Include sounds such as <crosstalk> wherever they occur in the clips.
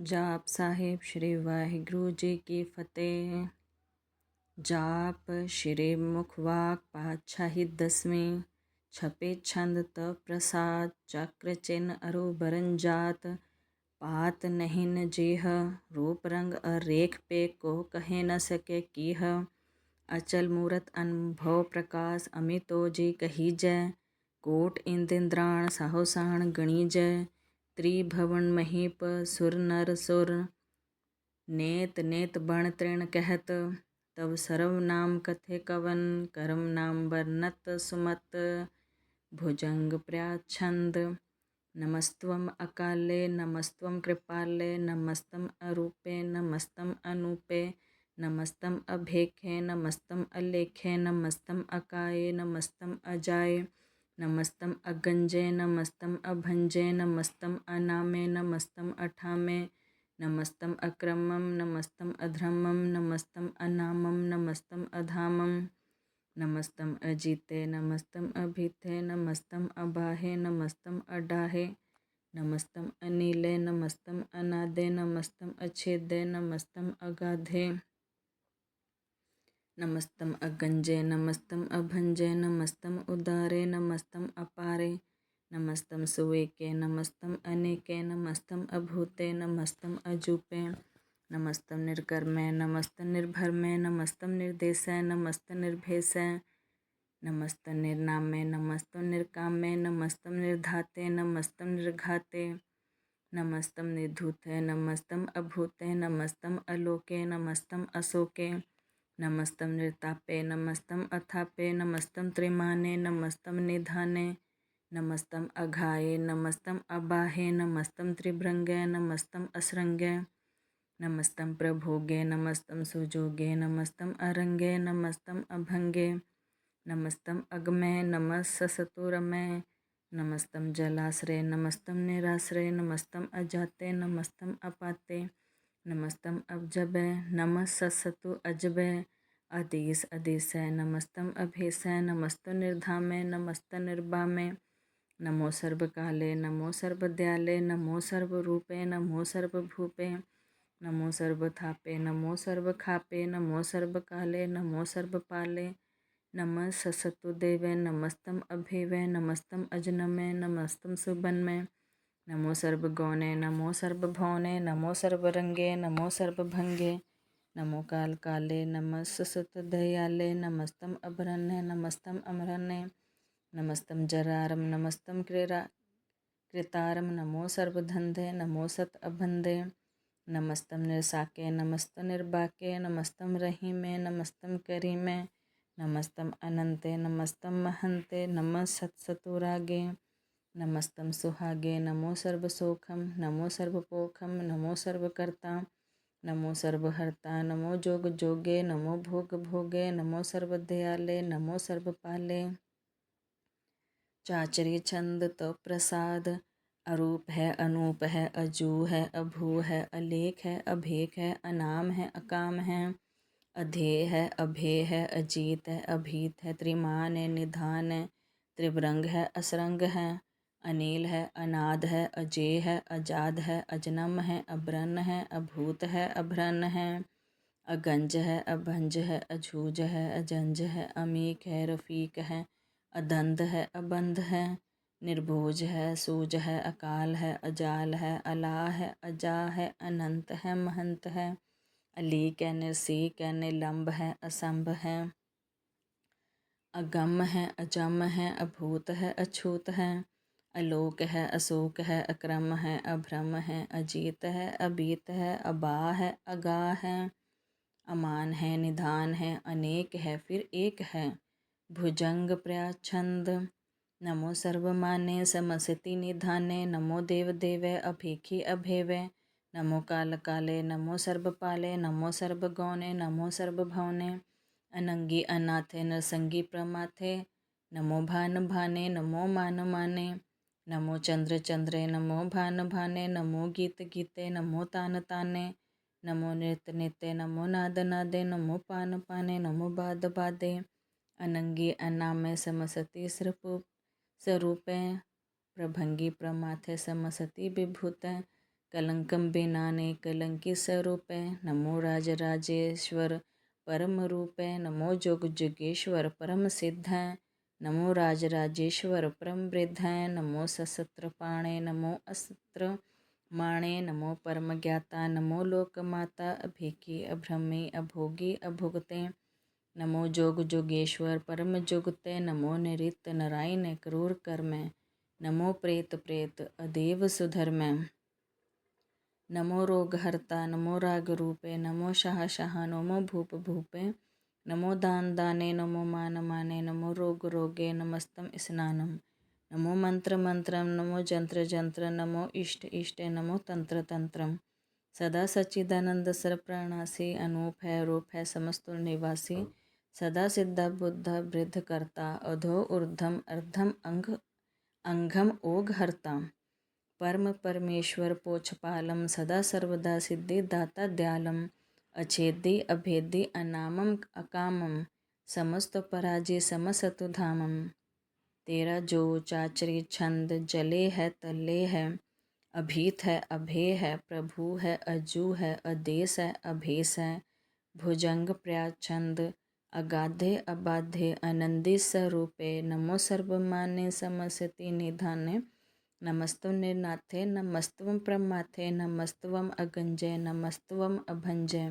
जाप साहेब श्री वाहिगुरु जी की फतेह। जाप श्री मुखवाक पातशाही दसवीं, छपे छंद त प्रसाद, चक्र चिन्ह अरु बरन जात, पात नहीं जेह जीह, रूप रंग अरेख पे को कहे न सके कीह। अचल मूर्त अनुभव प्रकाश अमितो जी कही जय, कोट इंद्राण साहोसाण गणी जय। त्रिभुवन महीप सुर नर सुर। नेत नेत बण तृण कहत तब सर्व नाम कथे कवन, करम नाम वर्णत सुमत। भुजंग प्रयाछंद नमस्त्वम अकाले, नमस्त्वम कृपाले, नमस्तम अरूपे, नमस्तम अनूपे, नमस्तम अभेखे, नमस्तम अलेखे, नमस्तम अकाये, नमस्तम अजाय। नमस्तम अगंजे नमस्तम अभंजे नमस्तम अनामे नमस्तम अठामे नमस्तम अक्रमम नमस्तम अधर्मम नमस्तम अनामम नमस्तम अधामम नमस्तम अजीते नमस्तम अभिथे नमस्तम अबाहे नमस्तम अडाहे नमस्तम अनिले नमस्तम अनादे नमस्तम अच्छेदे नमस्तम अगाधे नमस्तम अगंजे, नमस्तम अभंजे, नमस्तम उदारे, नमस्तम अपारे, नमस्तम सुवेके, नमस्तम अनेके, नमस्तम अभूते, नमस्तम अजूपे, नमस्तम निर्कर्मे नमस्त निर्भर में नमस्तम निर्देश नमस्त निर्भेश नमस्त निर्नामे नमस्त निर्कामे, नमस्तम निर्धाते, नमस्तम निर्घाते, नमस्तम निधूते नमस्तम अभूते, नमस्तम अलोके, नमस्तम अशोके नमस्तम निर्तापे नमस्तम अथापे नमस्तम त्रिमाने नमस्तम निधाने नमस्तम अघाये नमस्तम अबाहे नमस्तम त्रिभृंगे नमस्तम असृंगे नमस्तम प्रभोगे नमस्तम सुजोगे नमस्तम अरंगे नमस्तम अभंगे नमस्तम अगमे नमस सतुरमे नमस्तम जलाश्रय नमस्तम निराश्रय नमस्तम अजाते नमस्तम अपाते नमस्तम अबजब नमस सतु अजब अधीस अधीस नमस्तम अभेस, नमस्त निर्धामे, नमस्त निर्बामे। नमो सर्वकाले, नमो सर्वदयाले, नमो सर्वरूपे, नमो सर्वभूपे, नमो सर्वथापे, नमो सर्वखापे, नमो सर्वकाले, नमो सर्वपाले। नम ससतु देवे, नमस्तम अभिवे, नमस्तम अजनमे, नमस्तम सुबन्मे। नमो सर्वगौणे, नमो सर्वभौने नमो सर्वरंगे, नमो सर्वभंगे, नमो काल काले नमस् सुत दयाले नमस्तम अभरण्य नमस्तम अमरण्य नमस्तम जरारम, नमस्तम क्रीरा, कृतारम, नमो सर्वधंधे, नमो सत अभंधे नमस्तम निर्साके नमस्त निर्बाके, नमस्तम रहीमे, नमस्तम करीमे, नमस्तम अनंते नमस्तम महंते नम सत्सतुरागे नमस्तम सुहागे, नमो सर्वसोखम नमो सर्वपोखम नमो सर्वकर्ता, नमो सर्वहर्ता, नमो जोग जोगे नमो भोग भोगे नमो सर्वदयाले, नमो सर्वपाले। चाचरी छंद तो प्रसाद, अरूप है, अनूप है, अजू है, अभू है, अलेख है, अभेख है, अनाम है, अकाम है। अधेय है, अभेय है, अजीत है, अभीत है, त्रिमान है, निधान है त्रिवरंग है, असरंग है। अनिल है, अनाद है अजय है, अजाद है, अजनम है अब्रन है, अभूत है, अभ्रन है। अगंज है, अभंज है, अझूज है, अजंज है अमीक है, रफ़ीक है अदंध है, अबंध है। निर्भोज है, सूज है, अकाल है, अजाल है अला है अजा है, अनंत है, महंत है। अलीक है, निर्सीक है, निलंब है, असंभ है। अगम है, अजम है, अभूत है, अछूत है। अलोक है, अशोक है, अक्रम है, अभ्रम है, अजीत है, अबीत है अबा है अगा है, अमान है, निधान है, अनेक है, फिर एक है। भुजंग प्रयाछंद नमो सर्वमाने समसति निधाने, नमो देव देवे अभेखी अभेवे, नमो काल काले, नमो सर्वपाले नमो सर्वगौने नमो सर्वभवने अनंगी अनाथे, नरसंगी प्रमाथे, नमो भान भाने नमो मान माने नमो चंद्र चंद्रे, नमो भान भाने, नमो गीत गीते, नमो तान ताने, नमो नृत्य नित्य, नमो नाद नादे, नमो पान पाने, नमो बाद बादे। अनंगी अनामे समसती स्वरूप स्वरूपे प्रभंगी प्रमाथे समसती विभूत। कलंकम बेनाने कलंकी स्वरूपे नमो राजराजेश्वर परम रूपे, नमो जोग जुगेश्वर परम सिद्ध। नमो राजराजेश्वर परम वृद्ध, नमो सशस्त्र पाणे नमो अस्त्र माणे नमो परम ज्ञाता नमो लोकमाता, अभिकी, अभ्रमी, अभोगी, अभुगते, नमो जोग जोगेश्वर परम जुगते, नमो निरित नारायण, क्रूर कर्म, नमो प्रेत प्रेत, अदेव सुधर्म, नमो रोगहर्ता, नमो रागरूपे, नमो शाह शाह नमो भूप भूपे नमो दान दाने नमो मान माने नमो रोग रोगे नमस्तम स्नानम। नमो मंत्र मंत्रम नमो जंत्र जंत्र नमो इष्ट इष्टे, नमो तंत्र तंत्रम सदा सच्चिदानंद सर प्रणासी अनूप है रूप है समस्त निवासी। सदा सिद्ध बुद्ध वृद्ध करता अधो ऊर्धम अर्धम अंग, अंगम ओघ हरता परम परमेश्वर पोछपालम सदा सर्वदा सिद्धि दाता दयालम। अछेदी अभेदी अनामम अकामम समस्त पराजय समसतु धामम तेरा जो चाचरी छंद जले है तले है, अभीत है अभे है, प्रभु है अजू है अदेश है अभेस है। भुजंग प्रयाचंद अगाधे अबाधे, आनंदी स्वरूपे नमो सर्वमान्य समसति निधाने। नमस्त्वं निर्नाथे नमस्त्वं प्रमाथे नमस्त्वं अगंजय नमस्त्वं अभंजय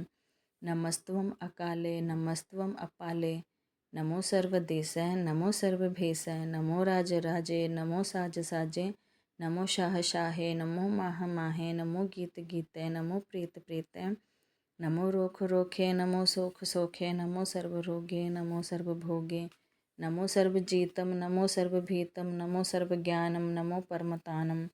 नमस्त्वं अकाले नमस्त्वं अपाले। नमो सर्वदेशय नमो सर्वभेषय नमो राज राजे नमो साज साजे नमो शाह शाहे नमो माह माहे नमो गीत गीते नमो प्रीत प्रीते नमो रोख रोखे नमो सोख सोखे नमो सर्वरोगे, नमो सर्वभोगे। नमो सर्वजीतम, नमो सर्वभीतम, नमो सर्वज्ञानम, नमो परमतानम,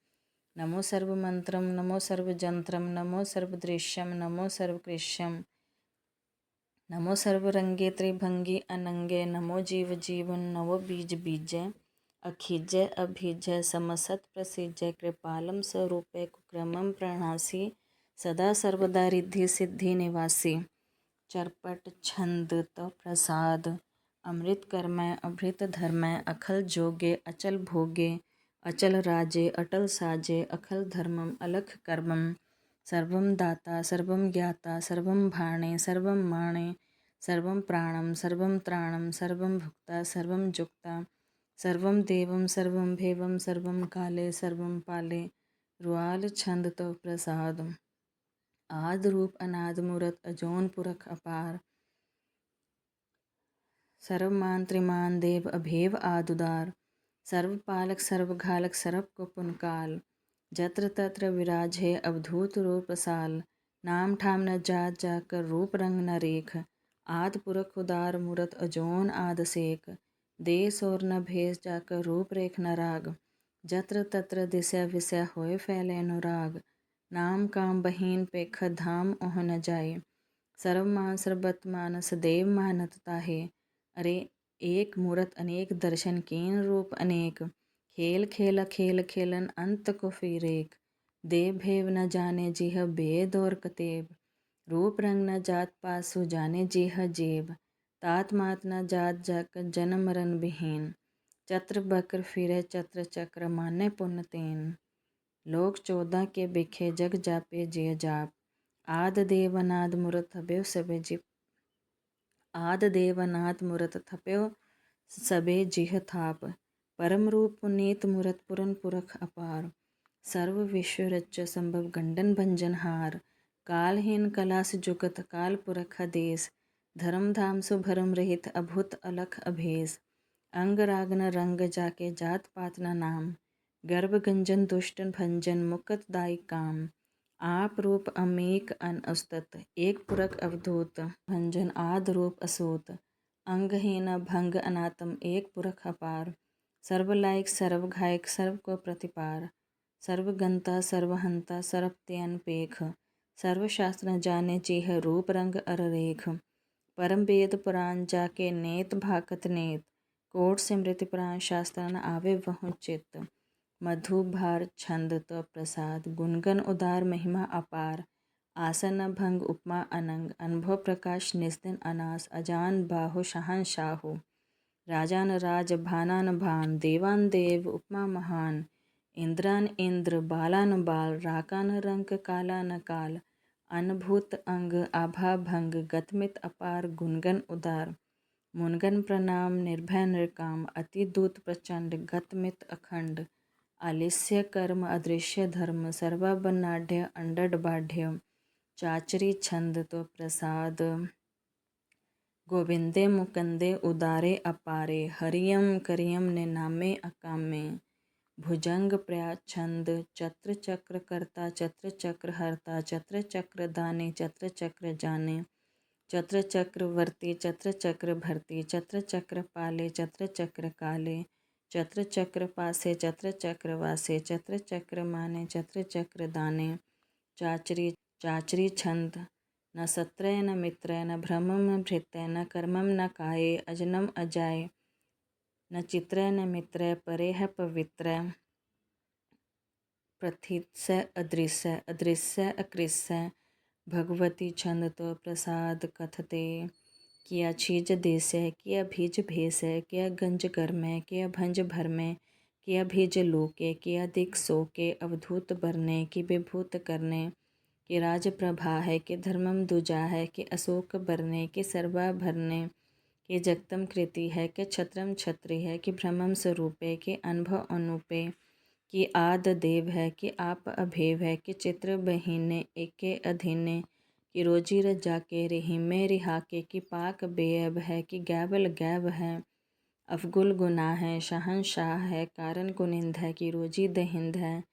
नमो सर्वमंत्रम, नमो सर्वजंत्रम, नमो सर्वदृश्यम, नमो सर्वकृष्यम नमो सर्वरंगे त्रिभंगी अनंगे, नमो जीव जीवन नवो बीज बीजय अखिजय अभिजय, समसत प्रसिजय, कृपालम स्वरूपे, कुक्रमम प्रणासी, सदा सर्वदा रिद्धि सिद्धि निवासी, चरपट छंद तो प्रसाद। अमृत कर्मय अभृत धर्मय अखल जोगे, अचल भोगे, अचल राजे, अटल साजे, अखल धर्मम, अलख कर्मम, सर्वम दाता, सर्वम ज्ञाता, सर्वम भाणे, सर्वम माणे, सर्वम प्राणम, सर्वम त्राणम, सर्वम भुक्ता, सर्वम जुक्ता, सर्वम देवम, सर्वम भेवम, सर्वम काले, सर्वम पाले, रुआल छंद तो प्रसाद आद रूप अनाद मूरत अजोन पुरख अपार। सर्वमान त्रिमान देव अभेव आदुदार। सर्वपालक, सर्वघालक सर्व को पुनकाल जत्र तत्र विराज है अवधूत रूप साल नाम ठाम न जात जाकर रूप रंग न रेख। आद पुरख उदार मूरत अजोन आद सेक। देश और न भेस जाकर रूप रेख न राग। जत्र तत्र दिशा विषय होए फैले अनुराग। नाम काम बहीन पेख धाम ओह न जाए। सर्वमान सर्वत मानस देव मानतता है अरे, एक मूर्त अनेक दर्शन, कीन रूप, अनेक। खेल खेल खेल, खेलन, अंत को फिर एक। देव भेव न जाने जिह बेद और कतेब। रूप रंग न जात पासु जाने जिह जेब। तात मात न जात जक जन्म मरण विहीन चत्र बकर फिरे चत्र चक्र माने पुन तेन। लोक चौदह के बिखे जग जापे जिय जाप। आद देवनाद मुरत बेव सबे जिप। आद देवनाथ मुरत थप्यो सबे जिह थाप परम रूप पुनीत मुरत पुरन पुरख अपार। सर्व विश्व रच संभव गंडन भंजन हार कालहीन कलास जुगत काल पुरख देश धर्म धाम सुभरम रहित अभुत अलख अभेस अंग रागन रंग जाके जात पात न नाम गर्भ गंजन दुष्टन भंजन मुकत दाई काम आप रूप अमेक अन उस्तत एक पुरक अवधूत, भंजन आद रूप असोत। अंगहीन भंग अनातम, एक पुरख अपार। सर्वलायक सर्व घायक सर्व को प्रतिपार। सर्वगंता, सर्वहंता सर्वत्यन पेख। सर्वशास्त्र जाने चेह रूप रंग अररेख परम वेद पुराण जाके नेत भाकत नेत। कोट सिमृति पुराण शास्त्र न आवे वह चित्त। मधुभार, छंद तो प्रसाद गुनगन उदार, महिमा, अपार, आसन, भंग, उपमा, अनंग, अनुभव, प्रकाश, निस्दिन, अनास, अजान, बाहु, शहन, शाहु, राजान, राज, भानान, भान, देवान, देव, उपमा, महान, इंद्रान, इंद्र, बालान, बाल, राकान, रंक, कालान, काल, अनभूत, अंग, आभा, भंग, गतमित, अपार गुणगन उदार मुनगन प्रणाम, निर्भय, निर्काम अति दूत प्रचंड, गतमित, अखंड आलिस्य कर्म, अदृश्य धर्म सर्वाबनाढ़ अंडड बाढ़ चाचरी छंद तो प्रसाद। गोविंदे मुकंदे उदारे अपारे हरियम करियम ने नामे अकामे। भुजंग प्रयाछंद चत्र चक्र करता चत्र चक्र हरता चत्र चक्र दाने चत्र चक्र जाने। चत्र चक्र वर्ती चत्र चक्र भरती चत्र चक्र पाले चत्र चक्र काले चत्र चक्र पासे चत्र चक्र वासे, चत्र चक्र माने, चत्र चक्र दाने। चाचरी चाचरी छंद। न सत्रय, न मित्रय, न भ्रमम भृत्य, न कर्मम, न काये, अजनम, अजाय। न चित्रय, न मित्रय, परे है पवित्र प्रथित अदृश्य अदृश्य अकृष्य भगवती छंद तो प्रसाद कथते। किया छीज देश है किया भीज भेस है किया गंज गर्म है किया भंज भर में किया भीज लोके, किया दिख सो के अवधूत बरने, की विभूत करने, कि राज प्रभा है, कि धर्मम दुजा है, कि अशोक बरने, कि सर्वा भरने, कि जगतम कृति है, कि छत्रम छत्री है, कि भ्रमम स्वरूपे, कि अनुभव अनुपे, कि आद देव है, कि आप अभेव है, कि चित्र बहीने, एके अधीने कि रोजी के रिहिमे रिहा के कि पाक बेअब है कि गैबल गैब है। अफगुल गुना है शहन शाह है, कारण कुनिंद है कि रोजी दहिंद है।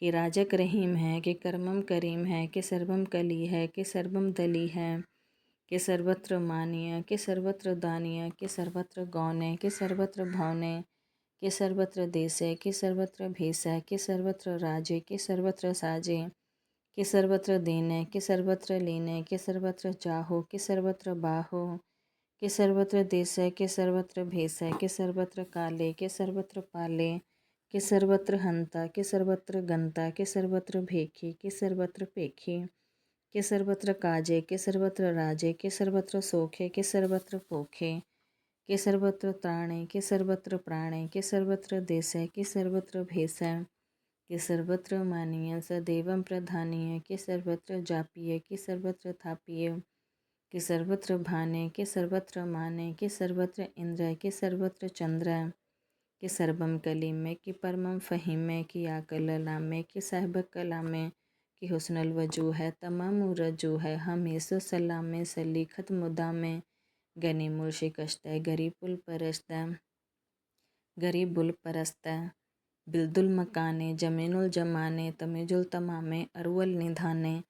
कि राजक रहीम है, कि कर्मम करीम है, कि सर्वम कली है, कि सर्वम दली है। कि सर्वत्र मानिय, कि सर्वत्र दानिय, कि सर्वत्र गौने, कि सर्वत्र भवने कि सर्वत्र देशे कि सर्वत्र भेषय कि सर्वत्र राजे, कि सर्वत्र साजे। कि सर्वत्र देने कि सर्वत्र लेने कि सर्वत्र चाहो कि सर्वत्र बाहो कि सर्वत्र देशय कि सर्वत्र भेषय कि सर्वत्र काले कि सर्वत्र पाले कि सर्वत्र हंता कि सर्वत्र गंता कि सर्वत्र भेखी कि सर्वत्र पेखी कि सर्वत्र काजे कि सर्वत्र राजे कि सर्वत्र सोखे कि सर्वत्र पोखे के सर्वत्र त्राणे के सर्वत्र प्राणे के सर्वत्र देशय के सर्वत्र भेषय के सर्वत्र मानीय सदैवम प्रधानीय के सर्वत्र जापीय के सर्वत्र थापीय के सर्वत्र भाने, के सर्वत्र माने, के सर्वत्र इंद्र के सर्वत्र चंद्र के सर्वम कलीमे, कि परमम फहीमे, कि आकलला में कि साहब कला में कि हुसनल वज़ू है, तमाम रजू है हमेशा सलाम सलीखत मुदा में गनीमुल शिकस्त गरीबुल परस्त गरीबुल परस्त बिल्दुल मकाने, जमीनुल जमाने, तमेजुल तमामे, अरवल निधाने,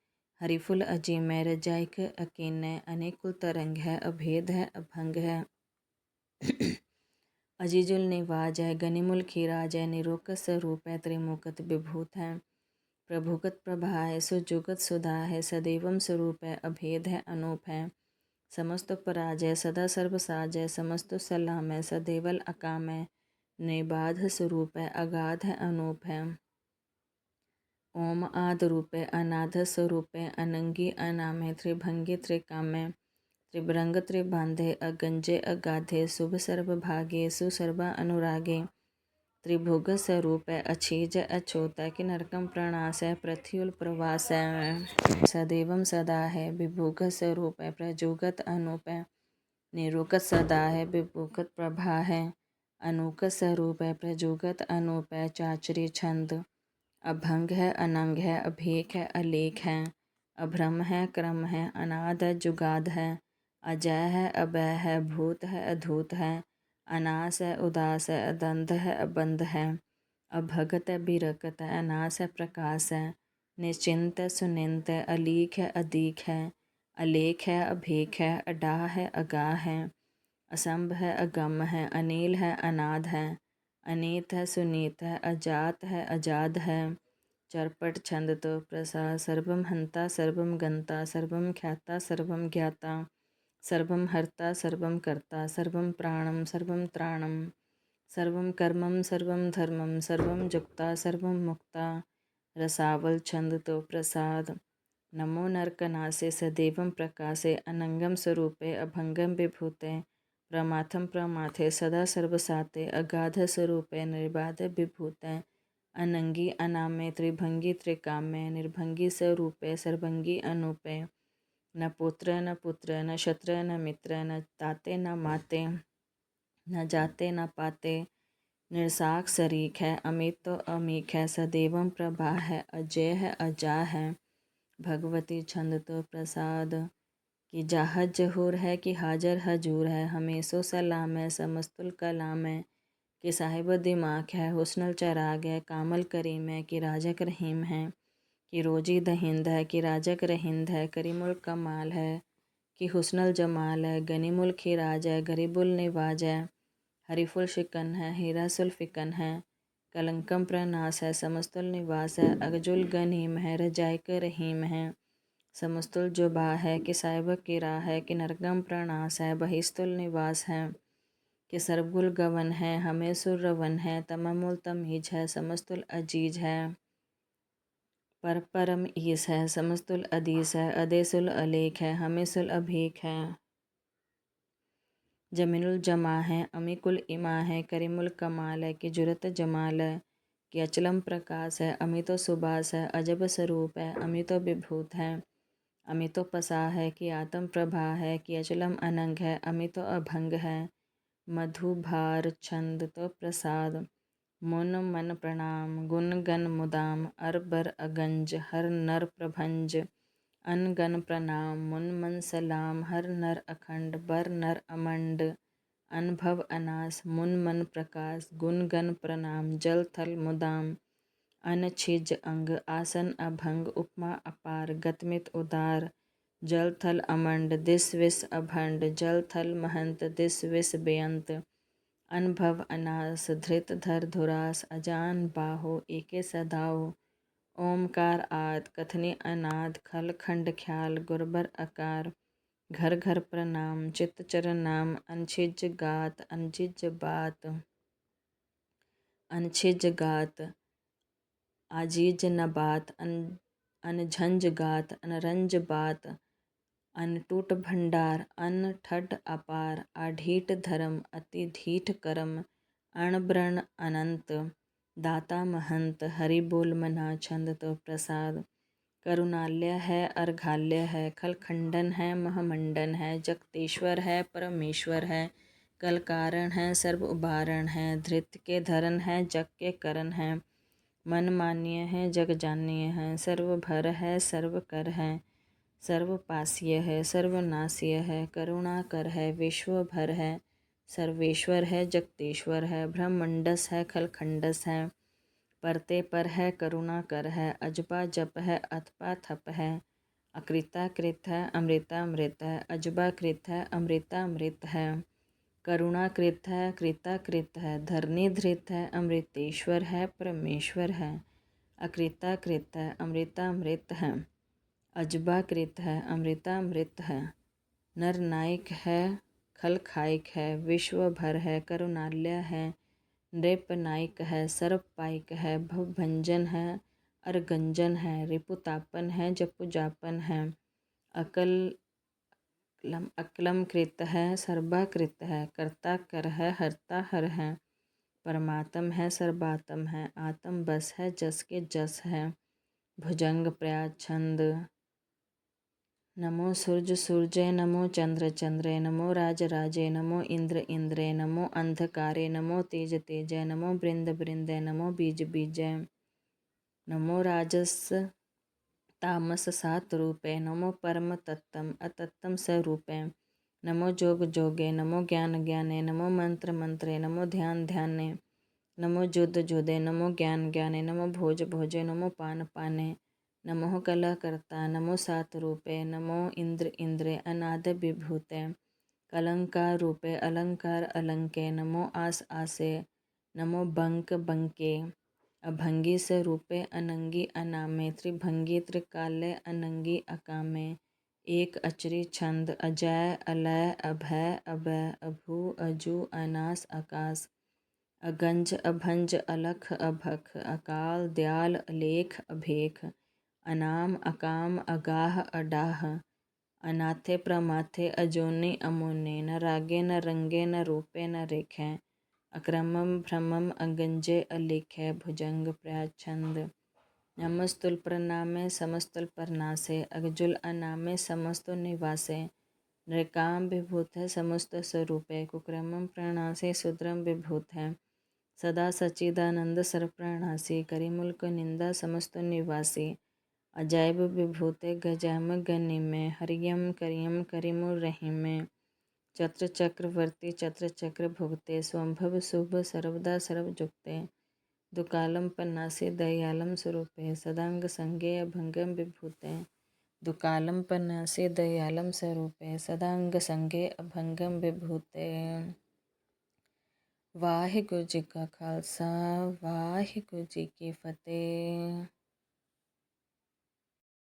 हरीफुल अजीम, रजाइक अकीन, अनेकुल तरंग है, अभेद है, अभंग है। <clears throat> अजीजुल निवाज है, गनीमुल खीराज है निरोक स्वरूप है, त्रिमुकत विभूत है। प्रभुगत प्रभा है, सुजुगत सुधा है, सदैवम स्वरूप है, अभेद है, अनूप है। समस्त पराजय, सदा सर्वसाज है, समस्त सलाम है, सदैवल अकाम है। निबाध स्वरूप है अगाध है अनूप। है ओम आद रूप है अनाथ स्वरूप है अनंगी अनाम त्रिभंगी त्रिकाम। त्रिभ्रंग त्रिबांधे अगंजे अगाधे शुभ सर्वभागे सुसर्वा अनुरागे। त्रिभुग स्वरूप है अछीज अछोत कि नरकम प्रणास है पृथ्युल प्रवास है सदैवम सदा है विभुग स्वरूप है प्रजुगत अनूप। है निरुगत सदा है विभुगत प्रभा है। अनुगत स्वरूप है, प्रजुगत अनूप है, चाचरी छंद। अभंग है, अनंग है, अभेक है, अलेख है। अभ्रम है, क्रम है, अनाद है, जुगाद है। अजय है, अभय है, भूत है, अधूत है। अनास है, उदास है, अदंध है, अबंध है। अभगत है बिरकत है, अनास है, प्रकाश है। निश्चिंत है सुनिंत है अलीख है, अदीख है। अलेख है अभेख है, अडाह है, अगाह है। असंभ है, अगम है, अनिल है, अनाद है, अनीत है, सुनीत है, अजात है, अजाद है, चरपट, छंद तो प्रसाद सर्वम हंता, सर्वम गंता, सर्वम ख्याता, सर्वम ज्ञाता सर्वं हर्ता सर्वं कर्ता सर्वं प्राणं सर्वं त्राणं सर्वं कर्मं सर्वं धर्मं सर्वं जुक्ता सर्वं मुक्ता, रसावल, छंद तो प्रसाद, नमो नरकनासे, सदैवं प्रकाशे, अनंगम स्वरूपे, अभंगम विभूते प्रमाथम प्रमाथे सदा सर्वसाते अगाध स्वरूपे निर्बाध विभूते। अनंगी अनामे त्रिभंगी त्रिकामे निर्भंगी स्वरूपे सर्वंगी अनुपे। न पुत्र न पुत्र, न शत्र, न मित्र, न ताते न माते, न जाते, न पाते। निर्साक शरीक है, अमित तो अमीक है सदैवम प्रभा है, अजय है, अजा है। भगवती छंद तो प्रसाद। कि जाहज जहूर है, कि हाजर हजूर है हमेशो सलाम है, समस्तुल कलाम है, कि साहिब दिमाग है, हुस्नल चराग है, कामल करीम है, कि राजक रहीम है, कि रोजी दहिंद है, कि राजक रहिंद है, करीमुल कमाल है, कि हुस्नल जमाल है, गनीमुल खिराज है, गरीबुल निवाज है, हरीफुल शिकन है, हीरासुल फिकन है, कलंकम प्रनास है, समस्तुल निवास है, अगजुल गनीम है रजायक रहीम है समस्तुल जुबा है, कि साहिब किरा है, कि नरगम प्रणास है, बहिस्तुल निवास है, कि सरबुल गवन है, हमें सुरवन है, तममुल तमीज है, समस्तुल अज़ीज़ है। पर परम ईस है, समस्तुल अदीस है अदेसुल अलेख है हमेसुल अभीक है। जमीनुल जमा है, अमीकुल इमा है, करीमुल कमाल है, कि जुरत जमाल है, कि अचलम प्रकाश है, अमितो सुबास है, अजब स्वरूप है, अमितो विभूत है। अमितो पसा है कि आत्म प्रभा है कि अचलम अनंग है, अमितो अभंग है। मधुभार छंद तो प्रसाद, मुन मन प्रणाम गुण गण मुदाम, अरबर अगंज, हर नर प्रभंज। अनगन प्रणाम, मुन मन सलाम, हर नर अखंड, बर नर अमंड। अनुभव अनास, मुन मन प्रकाश गुण गण प्रणाम, जल थल मुदाम। अनछिज अंग, आसन अभंग, उपमा अपार, गतमित उदार, जल थल अमंड, दिस विस अभंड, जल थल महंत, दिस विस बेअंत। अनुभव अनास, धृत धर धुरास, अजान बाहो, एके सदाओ। ओमकार आद, कथनी अनाद, खल खंड ख्याल, गुरबर अकार। घर घर प्रणाम, चित्त चरण नाम अनछिज गात अनझिज बात। अनछिज गात। आजीज नबात अन अनझंझ गात अनरंज बात अनटूट भंडार अन्न ठड अपार, आढीट धर्म अति धीठ करम, अणब्रण अनंत, दाता महंत हरि बोल मना छंद तो प्रसाद, करुणालय है, अर्घाल्य है, खलखंडन है, महमंडन है, जगतेश्वर है, परमेश्वर है कल कारण है, सर्व उबारण है, धृत के धरन है, जग के करण है मन मान्य है जग जान्य है सर्व भर है सर्व कर है, सर्वपासीय है सर्वनाशीय है, करुणाकर है, विश्वभर है, सर्वेश्वर है, जगतेश्वर है, ब्रह्मंडस है, खलखंडस है, परते पर है करुणा कर है, अजबा जप है, अथपा थप है अकृता कृत है अमृता अमृत है अजबा कृत है अमृता अमृत है। करुणा कृत है, कृता कृत है, धरनी धृत है, अमृतेश्वर है, परमेश्वर है। अकृता कृत है, अमृता अमृत है। अजबाकृत है, अमृता अमृत है। नर नायक है, खल खायक है, विश्व भर है, करुणालय है। नृप नायक है, सर्प पायक है भवभंजन है, अरगंजन है, रिपुतापन है जपुजापन है। अकल अकलम कृत है सर्वाकृत है, कर्ता कर है, हरता हर है, परमात्म है, सर्वात्म है, आत्म बस है, जस के जस है, भुजंग प्रयाग छंद। नमो सूर्य सूर्य नमो चंद्र चंद्रे, नमो राज राजे, नमो इंद्र इंद्रे, नमो अंधकारे, नमो तेज तेज, नमो बृंद बृंद, नमो बीज बीज, नमो राजस तामस सात रूपे नमो परम तत्तम अतत्तम स्वरूपे। नमो जोग जोगे नमो ज्ञान ज्ञाने नमो मंत्र मंत्रे नमो ध्यान ध्याने नमो जुद जुदे नमो ज्ञान ज्ञाने नमो भोज भोजे नमो पान पाने नमो कलाकर्ता, नमो सात रूपे नमो इंद्र इंद्रे अनाद विभूते कलंकार रूपे अलंकार अलंके, नमो आस आसे, नमो बंक बंके अभंगी से रूपे अनंगी अनामे त्रिभंगी त्रिकाले अनंगी अकामे। एक अचरी छंद, अजय, अलय, अभय अभय, अभु, अजु, अनास आकाश अगंज, अभंज, अलख, अभख। अकाल, दयाल अलेख अभेख। अनाम, अकाम, अगाह, अडाह। अनाथे, प्रमाथे, अजोने, अमोने। न रागे, न रंगे, न रूपे, न रेखे। अक्रमम भ्रमम अगंजे अलिखे भुजंग प्रयाचंद नमस्तुल प्रणामे समस्तुल परनासे अगजुल अनामे समस्तो निवासे नृकाम विभूत है समस्त स्वरूपय कुक्रम प्रणासे सुद्रम विभूत। है सदा सचिदानंद सर्वप्राणासी, करिमुल्क निंदा समस्त निवासी अजैब विभूत गजैम गनिमे हरियम करियम करिमुर चत्र चक्रवर्ती, चत्र चक्र भुगते स्वंभव, शुभ, सर्वदा, सर्वजुक्ते। दुकालम पन्नासी दयालम स्वरूपे, सदांग, संगे अभंगम विभूते। दुकालं, पन्नासे, दयालं स्वरूपे, सदांग अभंगम विभूते। वाहिगुरु जी का खालसा वाहिगुरु जी की फतेह।